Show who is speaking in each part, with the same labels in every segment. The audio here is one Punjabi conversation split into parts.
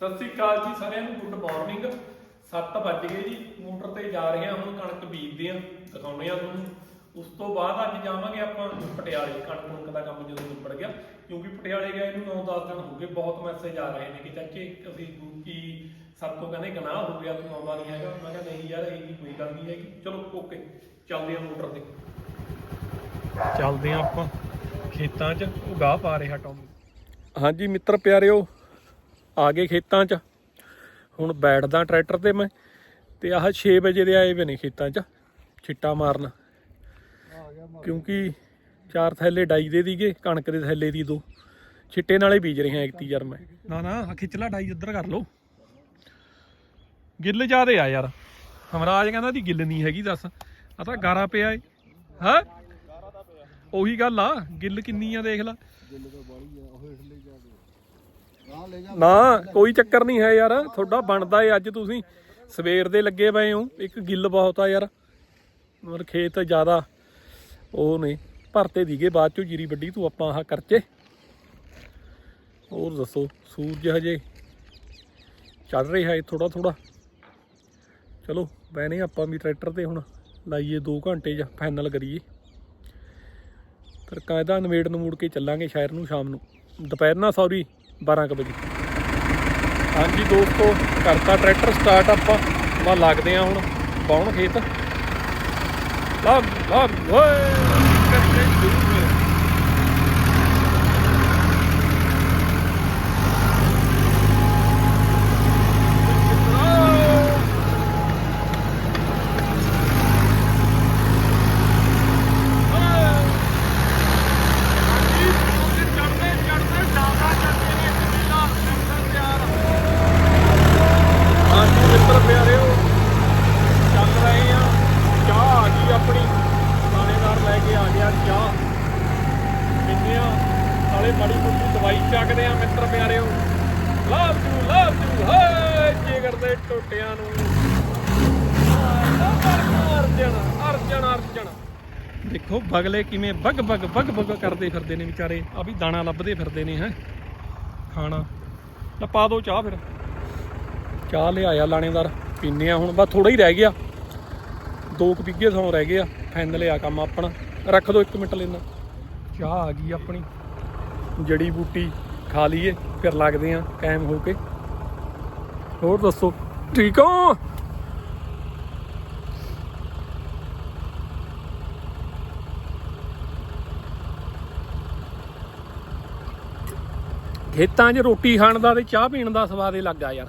Speaker 1: ਸਤਿ ਸ੍ਰੀ ਅਕਾਲ ਜੀ ਸਾਰਿਆਂ ਨੂੰ ਗੁੱਡ ਮਾਰਨਿੰਗ 7 ਵੱਜ ਗਏ ਜੀ, ਮੋਟਰ ਤੇ ਜਾ ਰਹੇ ਹਾਂ, ਹੁਣ ਕਣਕ ਬੀਜਦੇ ਆ ਦਿਖਾਉਂਦੇ ਆ ਤੁਹਾਨੂੰ। ਉਸ ਤੋਂ ਬਾਅਦ ਅੱਜ ਜਾਵਾਂਗੇ ਆਪਾਂ ਪਟਿਆਲੇ, ਕਣਕ ਕੁਣਕ ਦਾ ਕੰਮ ਜਦੋਂ ਨਿਬੜ ਗਿਆ। ਕਿਉਂਕਿ ਪਟਿਆਲੇ ਗਏ ਨੂੰ 9-10 ਦਿਨ ਹੋ ਗਏ, ਬਹੁਤ ਮੈਸੇਜ ਆ ਰਹੇ ਨੇ ਕਿ ਚਾਚੇ, ਅਸੀਂ ਕੀ ਸਭ ਤੋਂ ਕਹਿੰਦੇ ਗਨਾਹ ਹੋ ਗਿਆ, ਤੂੰ ਆਉਂਦਾ ਨਹੀਂ ਹੈਗਾ। ਮੈਂ ਕਿਹਾ, ਨਹੀਂ ਯਾਰ ਇਹ ਕੋਈ ਗੱਲ ਨਹੀਂ ਹੈਗੀ। ਚਲੋ ਓਕੇ ਚੱਲਦੇ ਆ ਮੋਟਰ ਤੇ। ਚੱਲਦੇ ਆ ਆਪਾਂ ਖੇਤਾਂ 'ਚ, ਉਹ ਗਾਹ ਪਾ ਰਿਹਾ ਟੌਮ ਹਾਂਜੀ, ਮਿੱਤਰ ਪਿਆਰਿਓ ਆ ਗਏ ਖੇਤਾਂ 'ਚ। ਹੁਣ ਬੈਠਦਾ ਟਰੈਕਟਰ ਤੇ ਮੈਂ, ਤੇ ਆਹ 6 ਵਜੇ ਦੇ ਆਏ ਵੇ ਨੇ ਖੇਤਾਂ 'ਚ ਛਿੱਟਾ ਮਾਰਨ। ਕਿਉਂਕਿ ਚਾਰ ਥੈਲੇ ਡਾਈ ਦੇ ਦੀਗੇ, ਕਣਕ ਦੇ ਥੈਲੇ ਦੀ ਦੋ। ਛਿੱਟੇ ਨਾਲੇ ਬੀਜ ਰਿਹਾ ਐਕਤੀ ਯਾਰ ਮੈਂ। ਨਾ ਨਾ, ਆਹ ਖਿੱਚ ਡਾਈ ਉੱਧਰ ਕਰ ਲੋ ਗਿੱਲ ਜ਼ਿਆਦੇ ਆ ਯਾਰ। ਹਮਰਾਜ ਕਹਿੰਦਾ ਦੀ ਗਿੱਲ ਨਹੀਂ ਹੈਗੀ, ਦੱਸ। ਆ ਤਾਂ ਗਾਰਾ ਪਿਆ ਏ। ਹਾਂ? ਉਹੀ ਗੱਲ ਆ, ਗਿੱਲ ਕਿੰਨੀ ਆ ਦੇਖ ਲਾ। ਨਾ, ਕੋਈ ਚੱਕਰ ਨਹੀਂ ਹੈ ਯਾਰ। ਤੁਹਾਡਾ ਬਣਦਾ ਏ ਅੱਜ ਤੁਸੀਂ। ਸਵੇਰ ਦੇ ਲੱਗੇ ਪਏ ਹੋ। ਇੱਕ ਗਿੱਲ ਬਹੁਤ ਆ ਯਾਰ। ਮਰ ਖੇਤ ਜ਼ਿਆਦਾ। ਉਹ ਨੇ ਭਰਤੇ ਦੀਗੇ, ਬਾਅਦ ਚੋਂ ਜੀਰੀ ਵੱਡੀ ਤੂੰ ਆਪਾਂ ਆਹ ਕਰਚੇ। ਹੋਰ ਦੱਸੋ, ਸੂਰਜ ਹਜੇ ਚੜ ਰਿਹਾ ਹੈ ਥੋੜਾ ਥੋੜਾ ਚਲੋ ਬੈਨੇ ਆਪਾਂ ਵੀ ਟਰੈਕਟਰ ਤੇ ਹੁਣ। ਲਾਈਏ 2 ਘੰਟੇ ਜਾਂ ਫਾਈਨਲ ਕਰੀਏ। ਫਿਰ ਕਾਇਦਾ ਨਵੇੜ ਨੂੰ ਮੁੜ ਕੇ ਚੱਲਾਂਗੇ ਸ਼ਹਿਰ ਨੂੰ, ਸ਼ਾਮ ਨੂੰ। ਦੁਪਹਿਰ ਨਾ ਸੌਰੀ 12 ਕੁ ਵਜੇ। ਹਾਂਜੀ ਦੋਸਤੋ, ਕਰਤਾ ਟਰੈਕਟਰ ਸਟਾਰਟ ਆਪਾਂ। ਬਾ ਲੱਗਦੇ ਆ ਹੁਣ। ਪਾਉਣ ਖੇਤ? ਲੱਗ ਲੱਗ, ਓਏ! ਕਰਦੇ ਸ਼ੁਰੂ ਹੋਏ। ਹਾਂਜੀ ਮਿੱਤਰ ਪਿਆਰਿਓ ਚੱਲ ਰਹੇ ਆ ਚਾਹ ਆ ਗਈ ਆਪਣੀ ਥਾਣੇਦਾਰ ਲੈ ਕੇ ਆ ਗਿਆ ਚਾਹ ਪੀਂਦੇ ਆ ਨਾਲੇ ਮਾੜੀ ਮੋਟੀ ਦਵਾਈ ਚੱਕਦੇ ਆ ਮਿੱਤਰ ਪਿਆਰਿਓ ਲਵ ਯੂ ਲਵ ਯੂ ਹਾਏ ਜਿਗਰ ਦੇ ਟੋਟਿਆਂ ਨੂੰ ਅਰਜਣ ਅਰਜਣ ਅਰਜਣ ਦੇਖੋ, ਬਗਲੇ ਕਿਵੇਂ ਬਗ ਬਗ ਬਗ ਬਗ ਕਰਦੇ ਫਿਰਦੇ ਨੇ ਵਿਚਾਰੇ। ਆ ਵੀ ਦਾਣਾ ਲੱਭਦੇ ਫਿਰਦੇ ਨੇ, ਹੈ। ਖਾਣਾ। ਲੈ ਪਾ ਦੋ ਚਾਹ ਫਿਰ। ਚਾਹ ਲਿਆਇਆ ਲਾਣੇਦਾਰ। ਪੀਨੇ ਆ ਹੁਣ। ਬਸ ਥੋੜਾ ਹੀ ਰਹਿ ਗਿਆ। ਦੋ ਕੁ ਪਿੱਗੇ ਸੌ ਰਹਿ ਗਏ ਆ। ਫਾਈਨਲ ਆ ਕੰਮ ਆਪਣਾ। ਰੱਖ ਦੋ 1 ਮਿੰਟ ਲੈਣਾ। ਚਾਹ ਆ ਗਈ ਆਪਣੀ। ਜੜੀ ਬੂਟੀ ਖਾ ਲਈਏ। ਫਿਰ ਲੱਗਦੇ ਆ ਕਾਇਮ ਹੋ ਕੇ। ਹੋਰ ਦੱਸੋ। ਠੀਕ ਆ ਖੇਤਾਂ 'ਚ ਰੋਟੀ ਖਾਣ ਦਾ ਤੇ ਚਾਹ ਪੀਣ ਦਾ ਸਵਾਦ ਹੀ ਲੱਗਾ ਯਾਰ।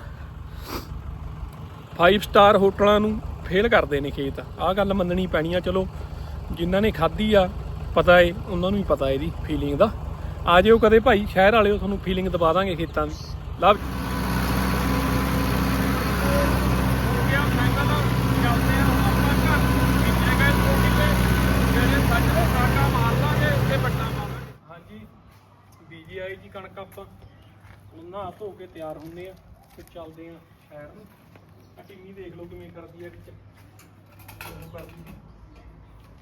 Speaker 1: 5 ਸਟਾਰ ਹੋਟਲਾਂ ਨੂੰ ਫੇਲ ਕਰਦੇ ਨੇ ਖੇਤ। ਆਹ ਗੱਲ ਮੰਨਣੀ ਪੈਣੀ ਆ, ਚਲੋ, ਜਿਨ੍ਹਾਂ ਨੇ ਖਾਧੀ ਆ, ਪਤਾ ਏ, ਉਹਨਾਂ ਨੂੰ ਹੀ ਪਤਾ ਇਹਦੀ ਫੀਲਿੰਗ ਦਾ। ਆ ਜਿਓ ਕਦੇ ਭਾਈ, ਸ਼ਹਿਰ ਵਾਲਿਓ, ਤੁਹਾਨੂੰ ਫੀਲਿੰਗ ਦਵਾ ਦਾਂਗੇ ਖੇਤਾਂ ਦੀ। ਲਵ ਬੀਜੀ ਆਈ ਜੀ ਕਣਕ ਆਪਾਂ ਨਹਾ ਧੋ ਕੇ ਤਿਆਰ ਹੁੰਨੇ ਆ ਫਿਰ ਚੱਲਦੇ ਆ ਸ਼ਹਿਰ ਨੂੰ। ਆ ਟਿੰਮੀ ਦੇਖ ਲਓ ਕਿਵੇਂ ਕਰਦੀ ਆ ਵਿੱਚ ਕਿਵੇਂ ਕਰਦੀ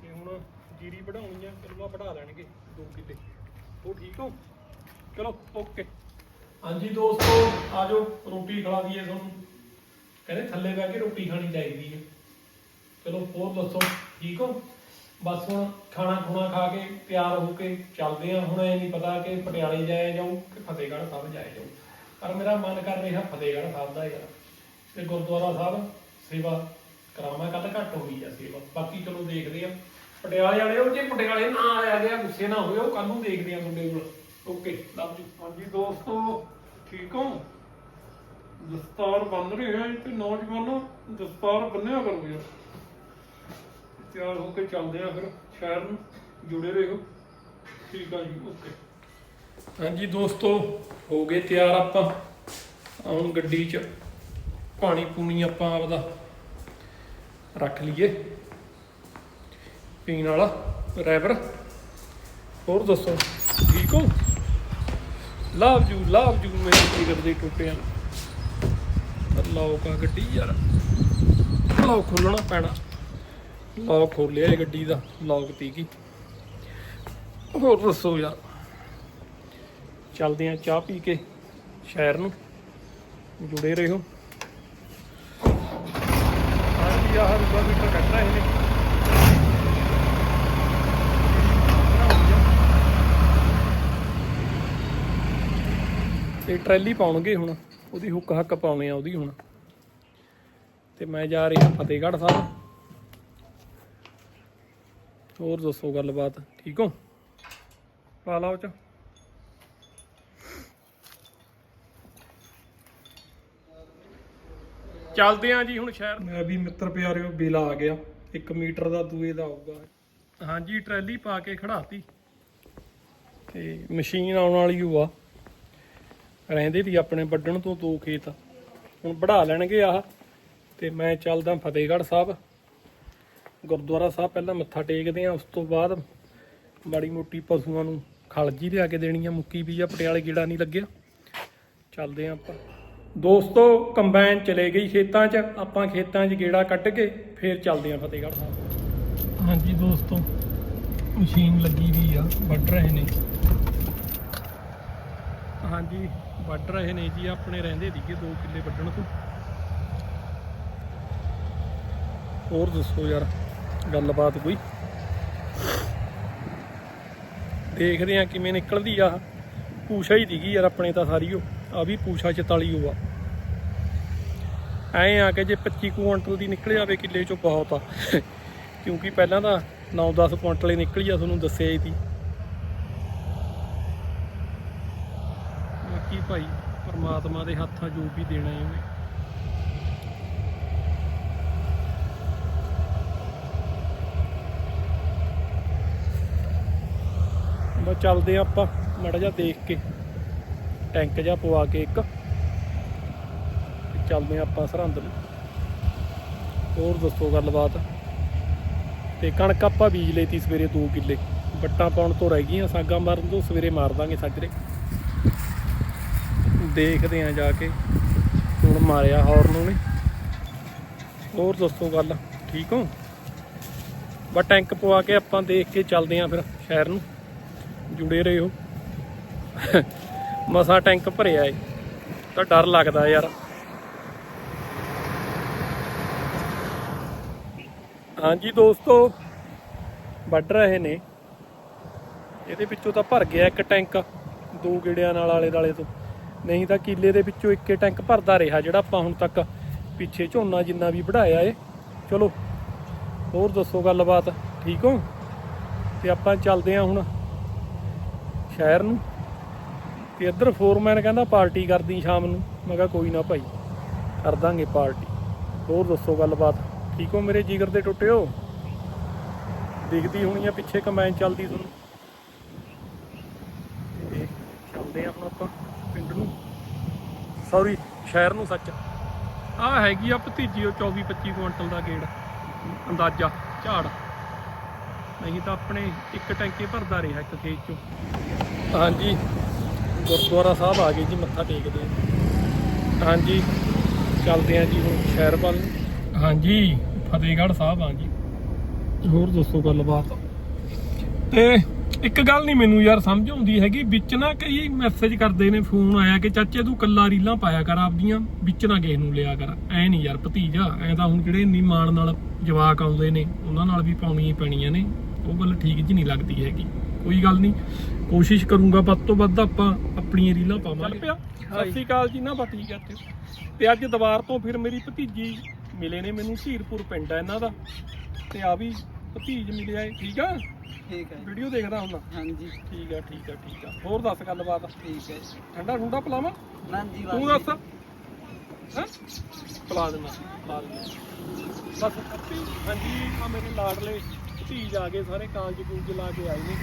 Speaker 1: ਤੇ ਹੁਣ ਜੀਰੀ ਵਧਾਉਣੀ ਆ ਕਿਲਵਾ ਵਧਾ ਲੈਣਗੇ 2 ਕਿੱਲੇ ਉਹ ਠੀਕ ਹੋ? ਚਲੋ ਓਕੇ ਹਾਂਜੀ ਦੋਸਤੋ ਆਜੋ ਰੋਟੀ ਖਵਾ ਦਈਏ ਤੁਹਾਨੂੰ। ਕਹਿੰਦੇ ਥੱਲੇ ਬਹਿ ਕੇ ਰੋਟੀ ਖਾਣੀ ਚਾਹੀਦੀ ਹੈ ਚਲੋ, ਹੋਰ ਦੱਸੋ, ਠੀਕ ਹੋ? ਬਸ ਹੁਣ ਖਾਣਾ ਖੁਣਾ ਖਾ ਕੇ ਤਿਆਰ ਹੋ ਕੇ ਚੱਲਦੇ ਆ ਹੁਣ ਇਹ ਨਹੀਂ ਪਤਾ ਕਿ ਪਟਿਆਲੇ ਜਾਇਆ ਜਾਊ ਕਿ ਫਤਿਹਗੜ੍ਹ ਸਾਹਿਬ ਜਾਇਆ ਜਾਊ ਪਰ ਮੇਰਾ ਮਨ ਕਰ ਰਿਹਾ ਫਤਿਹਗੜ੍ਹ ਸਾਹਿਬ ਦਾ ਯਾਰ। ਤੇ ਗੁਰਦੁਆਰਾ ਸਾਹਿਬ ਸੇਵਾ ਕਰਾਵਾਂ ਕੱਲ ਘੱਟ ਹੋ ਗਈ ਆ ਸੇਵਾ। ਬਾਕੀ ਚਲੋ ਦੇਖਦੇ ਆ ਪਟਿਆਲੇ ਵਾਲੇ ਉਹ ਜੇ ਪਟਿਆਲੇ ਨਾ ਆਇਆ ਗਿਆ, ਗੁੱਸੇ ਨਾ ਹੋਵੇ ਕੱਲ ਨੂੰ ਦੇਖਦੇ ਆ ਤੁਹਾਡੇ ਕੋਲ। Okay, love you. ਹਾਂਜੀ ਦੋਸਤੋ, ਠੀਕ ਹੋ? ਦਸਤਾਰ ਬੰਨ ਰਹੇ ਹੈ ਤੇ ਨੌਜਵਾਨੋ, ਦਸਤਾਰ ਬੰਨਿਆ ਕਰੋ ਯਾਰ। ਤਿਆਰ ਹੋ ਕੇ ਚੱਲਦੇ ਆ ਫਿਰ ਸ਼ਹਿਰ ਨੂੰ। ਜੁੜੇ ਰਹੋ। ਠੀਕ ਆ ਜੀ, ਓਕੇ। ਹਾਂਜੀ ਦੋਸਤੋ, ਹੋ ਗਏ ਤਿਆਰ ਆਪਾਂ। ਹੁਣ ਗੱਡੀ 'ਚ ਪਾਣੀ ਪੂਣੀ ਆਪਾਂ ਆਪਦਾ ਰੱਖ ਲਈਏ। ਪੀਣ ਵਾਲਾ ਰੈਬਰ ਹੋਰ ਦੱਸੋ, ਠੀਕ ਹੋ? ਲਵ ਯੂ ਲਵ ਯੂ ਮੇਰੇ ਜਿਗਰ ਦੇ ਟੁੱਟਿਆਂ। ਲੌਕ ਗੱਡੀ ਯਾਰ। ਲੌਕ ਖੋਲਣਾ ਪੈਣਾ। ਲੌਕ ਖੋਲਿਆ ਇਹ ਗੱਡੀ ਦਾ ਲੌਕ ਤੀ ਕੀ। ਹੋਰ ਦੱਸੋ ਯਾਰ। ਚੱਲਦੇ ਆ ਚਾਹ ਪੀ ਕੇ ਸ਼ਹਿਰ ਨੂੰ। ਜੁੜੇ ਰਹੋ। ਹਾਂਜੀ ਆਹ ਰੂਬਾ ਮੀਟਰ ਕੱਢ ਰਹੇ ਨੇ ਤੇ ਟਰੈਲੀ ਪਾਉਣਗੇ ਹੁਣ। ਉਹਦੀ ਹੁੱਕ ਹੱਕ ਪਾਉਣੇ ਆ ਉਹਦੀ ਹੁਣ। ਤੇ ਮੈਂ ਜਾ ਰਿਹਾ ਫਤਿਹਗੜ੍ਹ ਸਾਹਿਬ। ਹੋਰ ਦੱਸੋ ਗੱਲਬਾਤ ਠੀਕ ਹੋ? ਪਾ ਲਾਓ ਚ। ਚੱਲਦੇ ਆਂ ਜੀ ਹੁਣ ਸ਼ਹਿਰ। ਮੈਂ ਵੀ ਮਿੱਤਰ ਪਿਆਰਿਓ ਬਿੱਲ ਆ ਗਿਆ। 1 ਮੀਟਰ ਦਾ ਦੂਏ ਦਾ ਆਊਗਾ। ਹਾਂਜੀ ਟਰੈਲੀ ਪਾ ਕੇ ਖੜਾਤੀ ਤੇ ਮਸ਼ੀਨ ਆਉਣ ਵਾਲੀ ਓ ਆ। ਰਹਿੰਦੇ ਦੀ ਆਪਣੇ ਵੱਢਣ ਤੋਂ ਦੋ ਖੇਤ। ਹੁਣ ਵਢਾ ਲੈਣਗੇ ਆਹ। ਤੇ ਮੈਂ ਚੱਲਦਾ ਫਤਿਹਗੜ੍ਹ ਸਾਹਿਬ। ਗੁਰਦੁਆਰਾ ਸਾਹਿਬ ਪਹਿਲਾਂ ਮੱਥਾ ਟੇਕਦੇ ਆ, ਉਸ ਤੋਂ ਬਾਅਦ ਮਾੜੀ ਮੋਟੀ ਪਸ਼ੂਆਂ ਨੂੰ ਖਲ ਜੀ ਲਿਆ ਕੇ ਦੇਣੀ ਆ, ਮੁੱਕੀ ਵੀ ਆ, ਪਟਿਆਲੇ ਗੇੜਾ ਨਹੀਂ ਲੱਗਿਆ। ਚੱਲਦੇ ਆ ਆਪਾਂ। ਦੋਸਤੋ, ਕੰਬਾਈਨ ਚਲੇ ਗਈ ਖੇਤਾਂ 'ਚ, ਆਪਾਂ ਖੇਤਾਂ 'ਚ ਗੇੜਾ ਕੱਢ ਕੇ ਫੇਰ ਚੱਲਦੇ ਆ ਫਤਿਹਗੜ੍ਹ ਸਾਹਿਬ। ਹਾਂਜੀ ਦੋਸਤੋ, ਮਸ਼ੀਨ ਲੱਗੀ ਵੀ ਆ, ਵੱਢ ਰਹੇ ਨੇ। ਹਾਂਜੀ, ਵੱਢ ਰਹੇ ਨੇ ਜੀ, ਆਪਣੇ ਰਹਿੰਦੇ ਸੀਗੇ 2 ਕਿੱਲੇ ਵੱਢਣ ਤੋਂ। ਹੋਰ ਦੱਸੋ ਯਾਰ। ਗੱਲਬਾਤ ਕੋਈ। ਦੇਖਦੇ ਆ ਕਿਵੇਂ ਨਿਕਲਦੀ ਆ। ਪੂਛਾ ਹੀ ਦੀਗੀ ਯਾਰ ਆਪਣੇ ਤਾਂ ਸਾਰੀ ਉਹ। ਆ ਵੀ ਪੂਛਾ 44 ਉਹ ਆ। ਐ ਆ ਕੇ ਜੇ 25 ਕੁਇੰਟਲ ਦੀ ਨਿਕਲ ਜਾਵੇ ਕਿੱਲੇ ਚੋਂ ਬਹੁਤ ਆ। ਕਿਉਂਕਿ ਪਹਿਲਾਂ ਤਾਂ 9-10 ਕੁਇੰਟਲ ਹੀ ਨਿਕਲੀ ਆ, ਤੁਹਾਨੂੰ ਦੱਸਿਆ ਹੀ ਸੀ। ਬਾਕੀ ਭਾਈ, ਪਰਮਾਤਮਾ ਦੇ ਹੱਥਾਂ ਜੋ ਵੀ ਦੇਣਾ ਹੈ ਉਹਨੇ। ਬਸ ਚੱਲਦੇ ਆ ਆਪਾਂ ਮੜਾ ਜਾ ਦੇਖ ਕੇ। ਟੈਂਕ ਜਾ ਪਵਾ ਕੇ ਇੱਕ। ਚੱਲਦੇ ਆ ਆਪਾਂ ਸਰਹੰਦ ਨੂੰ। ਹੋਰ ਦੱਸੋ ਗੱਲਬਾਤ? ਤੇ ਕਣਕ ਆਪਾਂ ਬੀਜ ਲਈ ਤੀ ਸਵੇਰੇ 2 ਕਿੱਲੇ। ਵੱਟਾਂ ਪਾਉਣ ਤੋਂ ਰਹਿ ਗਈਆਂ, ਸਾਗਾ ਮਾਰਨ ਤੋਂ ਸਵੇਰੇ ਮਾਰ ਦਾਂਗੇ ਸਾਜਰੇ। ਦੇਖਦੇ ਆ ਜਾ ਕੇ। ਹੁਣ ਮਾਰਿਆ ਹੌਰਨ ਉਹਨੇ ਹੋਰ ਦੱਸੋ ਗੱਲ, ਠੀਕ ਹੋ? ਬਸ ਟੈਂਕ ਪਵਾ ਕੇ ਆਪਾਂ ਦੇਖ ਕੇ ਚੱਲਦੇ ਆ ਫਿਰ ਸ਼ਹਿਰ ਨੂੰ। ਜੁੜੇ ਰਹੋ। ਮਸਾ ਟੈਂਕ ਭਰਿਆ ਏ। ਤਾਂ ਡਰ ਲੱਗਦਾ ਯਾਰ। ਹਾਂਜੀ ਦੋਸਤੋ, ਵੱਢ ਰਹੇ ਨੇ। ਇਹਦੇ ਵਿੱਚੋਂ ਤਾਂ ਭਰ ਗਿਆ ਇੱਕ ਟੈਂਕ, ਦੋ ਗੇੜਿਆਂ ਨਾਲ ਆਲੇ ਦਾਲੇ ਤੋਂ। ਨਹੀਂ ਤਾਂ ਕਿੱਲੇ ਦੇ ਵਿੱਚੋਂ ਇੱਕੇ ਟੈਂਕ ਭਰਦਾ ਰਿਹਾ, ਜਿਹੜਾ ਆਪਾਂ ਹੁਣ ਤੱਕ ਪਿੱਛੇ ਝੋਨਾ ਜਿੰਨਾ ਵੀ ਵਢਾਇਆ ਏ। ਚਲੋ, ਹੋਰ ਦੱਸੋ ਗੱਲਬਾਤ, ਠੀਕ ਹੋ? ਤੇ ਆਪਾਂ ਚੱਲਦੇ ਹਾਂ ਹੁਣ ਸ਼ਹਿਰ ਨੂੰ ਤੇ ਇੱਧਰ ਫੋਰਮੈਨ ਕਹਿੰਦਾ ਪਾਰਟੀ ਕਰਦੀ ਸ਼ਾਮ ਨੂੰ। ਮੈਂ ਕਿਹਾ ਕੋਈ ਨਾ ਭਾਈ, ਕਰ ਦਾਂਗੇ ਪਾਰਟੀ। ਹੋਰ ਦੱਸੋ ਗੱਲਬਾਤ? ਠੀਕ ਹੋ ਮੇਰੇ ਜਿਗਰ ਦੇ ਟੁੱਟਿਓ ਦਿਖਦੀ ਹੋਣੀ ਆ ਪਿੱਛੇ ਕਮੈਨ ਚੱਲਦੀ ਤੁਹਾਨੂੰ। ਤੇ ਚੱਲਦੇ ਆ ਹੁਣ ਆਪਾਂ ਪਿੰਡ ਨੂੰ। ਸੌਰੀ ਸ਼ਹਿਰ ਨੂੰ ਸੱਚ। ਆ ਹੈਗੀ ਆ ਭਤੀਜੀ, ਉਹ 24 25 ਕੁਇੰਟਲ ਦਾ ਗੇੜ। ਅੰਦਾਜ਼ਾ, ਝਾੜ। ਨਹੀਂ ਤਾਂ ਆਪਣੇ ਇੱਕ ਟੈਂਕੇ ਭਰਦਾ ਰਿਹਾ ਇੱਕ ਖੇਤ ਚੋਂ। ਹਾਂਜੀ। ਗੁਰਦੁਆਰਾ ਸਾਹਿਬ ਆ ਗਏ ਜੀ, ਮੱਥਾ ਟੇਕਦੇ ਹਾਂ ਹਾਂਜੀ। ਚੱਲਦੇ ਹਾਂ ਜੀ ਹੁਣ ਸ਼ਹਿਰ ਵੱਲ। ਹਾਂਜੀ, ਫਤਿਹਗੜ੍ਹ ਸਾਹਿਬ ਆ ਜੀ। ਹੋਰ ਦੱਸੋ ਗੱਲਬਾਤ? ਤੇ ਇੱਕ ਗੱਲ ਨਹੀਂ ਮੈਨੂੰ ਯਾਰ ਸਮਝ ਆਉਂਦੀ ਹੈਗੀ, ਵਿੱਚ ਨਾ ਕਈ ਮੈਸੇਜ ਕਰਦੇ ਨੇ ਫੋਨ ਆਇਆ ਕਿ ਚਾਚੇ ਤੂੰ ਕੱਲਾ ਰੀਲਾਂ ਪਾਇਆ ਕਰ ਆਪਦੀਆਂ, ਵਿੱਚ ਨਾ ਕਿਸੇ ਨੂੰ ਲਿਆ ਕਰ। ਐ ਨਹੀਂ ਯਾਰ ਭਤੀਜਾ, ਐ ਤਾਂ ਹੁਣ ਜਿਹੜੇ ਇੰਨੀ ਮਾਣ ਨਾਲ ਜਵਾਕ ਆਉਂਦੇ ਨੇ, ਉਹਨਾਂ ਨਾਲ ਵੀ ਪਾਉਣੀਆਂ ਪੈਣੀਆਂ ਨੇ। ਉਹ ਗੱਲ ਠੀਕ ਜੀ ਨਹੀਂ ਲੱਗਦੀ ਹੈਗੀ। ਕੋਈ ਗੱਲ ਨਹੀਂ ਕੋਸ਼ਿਸ਼ ਕਰੂੰਗਾ ਵੱਧ ਤੋਂ ਵੱਧ ਆਪਾਂ ਆਪਣੀਆਂ ਰੀਲਾਂ ਪਾਵਾਂਗੇ। ਸਤਿ ਸ਼੍ਰੀ ਅਕਾਲ ਜੀ ਨਾ ਬਾ ਠੀਕ ਹੈ ਤੇ ਅੱਜ ਦੁਬਾਰ ਤੋਂ ਫਿਰ ਮੇਰੀ ਭਤੀਜੀ ਮਿਲੇ ਨੇ ਮੈਨੂੰ ਧੀਰਪੁਰ ਪਿੰਡ ਆ ਇਹਨਾਂ ਦਾ। ਤੇ ਆ ਵੀ ਭਤੀਜ ਮਿਲਿਆ ਏ ਠੀਕ ਆ?
Speaker 2: ਠੀਕ ਹੈ
Speaker 1: ਵੀਡੀਓ ਦੇਖਦਾ ਹੁੰਦਾ?
Speaker 2: ਹਾਂਜੀ।
Speaker 1: ਠੀਕ ਆ ਠੀਕ ਆ ਠੀਕ ਆ। ਹੋਰ ਦੱਸ ਗੱਲਬਾਤ?
Speaker 2: ਠੀਕ ਹੈ
Speaker 1: ਠੰਡਾ ਠੁੰਡਾ ਪਲਾਵਾਂ?
Speaker 2: ਨਾ ਜੀ
Speaker 1: ਤੂੰ ਦੱਸ। ਹਾਂ? ਪਲਾ ਦੇਣਾ ਪਲਾ ਦੇਣਾ ਬਸ ਹਾਂਜੀ ਆ ਮੇਰੇ ਲਾਡਲੇ। ਭਤੀਜ ਆ ਗਏ ਸਾਰੇ ਕਾਲਜ ਕੂਲਜ ਲਾ ਕੇ ਆਏ ਨੇ।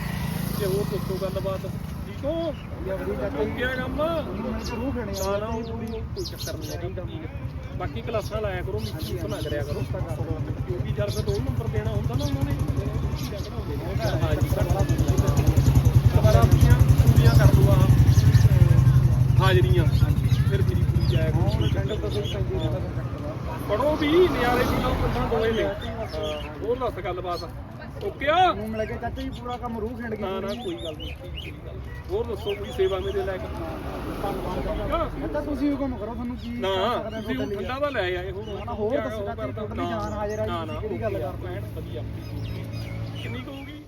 Speaker 1: ਤੇ ਹੋਰ ਦੱਸੋ ਗੱਲਬਾਤ? ਠੀਕ ਹੋ? ਗਿਆ ਕੰਮ ਨਾ ਨਾ ਉਹ ਕੋਈ ਚੱਕਰ ਨਹੀਂ ਹੈਗਾ ਠੀਕ ਹੈ ਬਾਕੀ ਕਲਾਸਾਂ ਲਾਇਆ ਕਰੋ ਮਿੱਠੀ ਨਾ ਕਰਿਆ ਕਰੋ। ਕਿਉਂਕਿ ਜਦ ਫਿਰ ਰੋਲ ਨੰਬਰ ਦੇਣਾ ਹੁੰਦਾ ਨਾ ਉਹਨਾਂ ਨੇ ਹਾਂਜੀ ਦੁਬਾਰਾ ਆਪਣੀਆਂ ਪੂਰੀਆਂ ਕਰ ਲਓ ਆ ਹਾਜ਼ਰੀਆਂ ਫਿਰ ਮੇਰੀ ਪੂਰੀ ਜਾਇਆ ਕਰੋ। ਪੜੋ ਵੀ ਨਿਆਰੇ ਵੀ ਲੋ ਕੰਨਾਂ ਦੋਏ ਨੇ। ਹੋਰ ਦੱਸ ਗੱਲਬਾਤ? ਓਕੇ ਆ।
Speaker 2: ਨੂੰ ਮਿਲ ਕੇ ਚਾਚਾ ਜੀ ਪੂਰਾ ਕੰਮ ਰੂਹ ਖਿੰਡ
Speaker 1: ਨਾ ਨਾ ਕੋਈ ਗੱਲ ਨਹੀਂ ਕੋਈ ਗੱਲ ਨੀ। ਹੋਰ ਦੱਸੋ ਕੋਈ ਸੇਵਾ ਮੇਰੇ ਲੈ ਕੇ।
Speaker 2: ਚਾਚਾ ਤੁਸੀਂ ਹੁਕਮ ਕਰੋ ਤੁਹਾਨੂੰ ਕੀ
Speaker 1: ਨਾ
Speaker 2: ਕਰ ਸਕਦੇ
Speaker 1: ਤੁਸੀਂ
Speaker 2: ਹੋ
Speaker 1: ਹੁਣ ਠੰਡਾ ਤਾਂ ਲੈ ਆਏ ਹੋਰ
Speaker 2: ਨਾ, ਨਾ, ਹੋਰ
Speaker 1: ਕਿਆ
Speaker 2: ਦੱਸੋ
Speaker 1: ਉਹ
Speaker 2: ਚਾਚੀ,
Speaker 1: ਕਰਦਾ?
Speaker 2: ਤੁਹਾਡੀ ਜਾਨ ਹਾਜ਼ਰ ਆ ਜੀ,
Speaker 1: ਨਾ, ਨਾ,
Speaker 2: ਤੁਸੀਂ ਕਿਹੜੀ ਗੱਲ
Speaker 1: ਓਕੇ ਆ,
Speaker 2: ਕਰਦੇ ਹੋ?
Speaker 1: ਭੈਣ, ਵਧੀਆ ਕਿੰਨੀ ਕਹੂਗੀ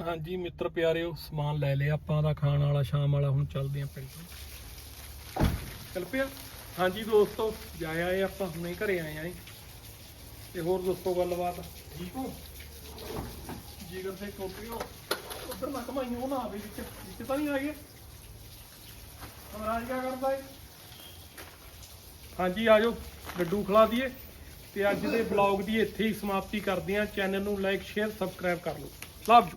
Speaker 1: ਹਾਂਜੀ ਮਿੱਤਰ ਪਿਆਰਿਓ ਸਮਾਨ ਲੈ ਲਿਆ ਆਪਾਂ ਦਾ ਖਾਣ ਵਾਲਾ ਸ਼ਾਮ ਵਾਲਾ ਹੁਣ ਚੱਲਦੇ ਆਂ ਪਿੰਡ। ਨੂੰ ਚੱਲ ਪਿਆ। ਹਾਂਜੀ ਦੋਸਤੋ ਜਾ ਆਏ ਆਪਾਂ ਹੁਣੇ ਘਰੇ ਆਏ ਆਂ ਤੇ ਹੋਰ ਦੋਸਤੋ ਗੱਲਬਾਤ ਠੀਕ ਹੋ? ਜੀਗਰ ਸੇ ਕੋਪੀਓ ਉਧਰ ਨਾ ਕਮਾਈਓ ਨਾ ਆਵੇ ਵਿੱਚ। ਵਿੱਚ ਤਾਂ ਨਹੀਂ ਆ ਗਏ ਮਹਾਰਾਜ ਕਰਦਾ ਏ? ਹਾਂਜੀ ਆਜੋ ਲੱਡੂ ਖਲਾ ਦਈਏ। ਤੇ ਅੱਜ ਦੇ ਬਲੌਗ ਦੀ ਇੱਥੇ ਹੀ ਸਮਾਪਤੀ ਕਰਦੇ ਹਾਂ। ਚੈਨਲ ਨੂੰ ਲਾਈਕ, ਸ਼ੇਅਰ, ਸਬਸਕ੍ਰਾਈਬ ਕਰ ਲਓ। Love you.